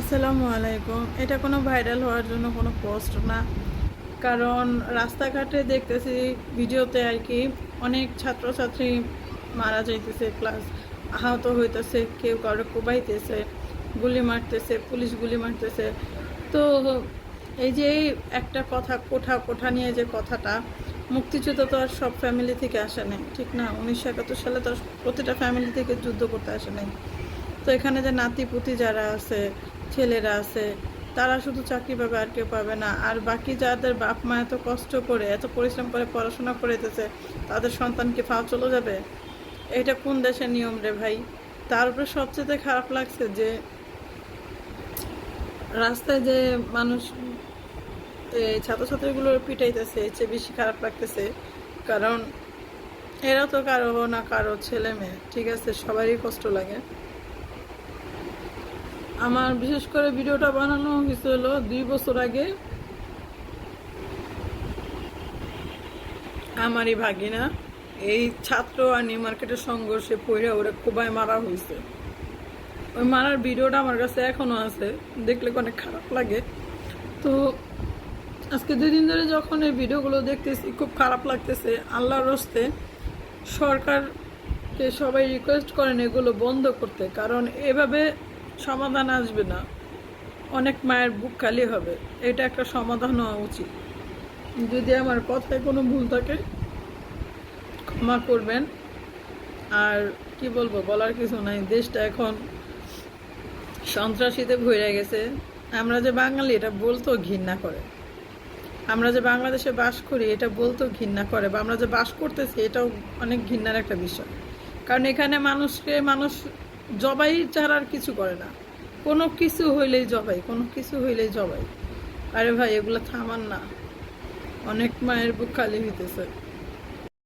আসসালামু আলাইকুম। এটা কোনো ভাইরাল হওয়ার জন্য কোনো পোস্ট না। কারণ রাস্তাঘাটে দেখতেছি ভিডিওতে আর কি অনেক ছাত্রছাত্রী মারা যাইতেছে প্লাস আহত হইতেছে, কেউ কারও কোবাইতেছে, গুলি মারতেছে, পুলিশ গুলি মারতেছে। তো এই যে একটা কথা কোঠা কোঠা নিয়ে যে কথাটা, মুক্তিযুদ্ধ তো আর সব ফ্যামিলি থেকে আসে নাই, ঠিক না? উনিশশো একাত্তর সালে তো প্রতিটা ফ্যামিলি থেকে যুদ্ধ করতে আসে নাই। তো এখানে যে নাতি পুতি যারা আছে ছেলেরা আছে, তারা শুধু চাকরি পাবে আর কেউ পাবে না। আর বাকি যাদের বাপ মা এত কষ্ট করে, এত পরিশ্রম করে, পড়াশোনা করেতেছে তাদের সন্তানকে ফাও চলে যাবে? এটা কোন দেশের নিয়ম রে ভাই? তার উপরে সবচেয়ে খারাপ লাগছে যে, রাস্তায় যে মানুষ ছাত্রছাত্রীগুলোর পিটাইতেছে, এর চেয়ে বেশি খারাপ লাগতেছে। কারণ, এরা তো কারও না কারও ছেলে মেয়ে, ঠিক আছে? সবারই কষ্ট লাগে। আমার বিশেষ করে ভিডিওটা বানানো হয়েছিল দুই বছর আগে। আমারই ভাগিনা, এই ছাত্র আর নিউ মার্কেটের সংঘর্ষে পড়ে ওরা কোবায় মারা হয়েছে ওই মারার ভিডিওটা আমার কাছে এখনও আছে, দেখলে অনেক খারাপ লাগে। তো আজকে দুই দিন ধরে যখন এই ভিডিওগুলো দেখতেছি, খুব খারাপ লাগতেছে। আল্লাহর রস্তে সরকারকে সবাই রিকোয়েস্ট করেন এগুলো বন্ধ করতে, কারণ এভাবে সমাধান আসবে না। অনেক মায়ের বুক খালি হবে। এটা একটা সমাধান হওয়া উচিত। যদি আমার কথায় কোনো ভুল থাকে, ক্ষমা করবেন। আর কি বলব, বলার কিছু নাই। দেশটা এখন সন্ত্রাসীতে ভরে গেছে। আমরা যে বাঙালি, এটা বলতেও ঘৃণা করে। আমরা যে বাংলাদেশে বাস করি, এটা বলতেও ঘৃণা করে। বা আমরা যে বাস করতেছি, এটাও অনেক ঘৃণার একটা বিষয়। কারণ এখানে মানুষকে, মানুষ জবাই ছাড়া আর কিছু করে না। কোনো কিছু হইলেই জবাই, কোনো কিছু হইলেই জবাই। আরে ভাই, এগুলো থামান না। অনেক মায়ের বুক খালি হইতেছে।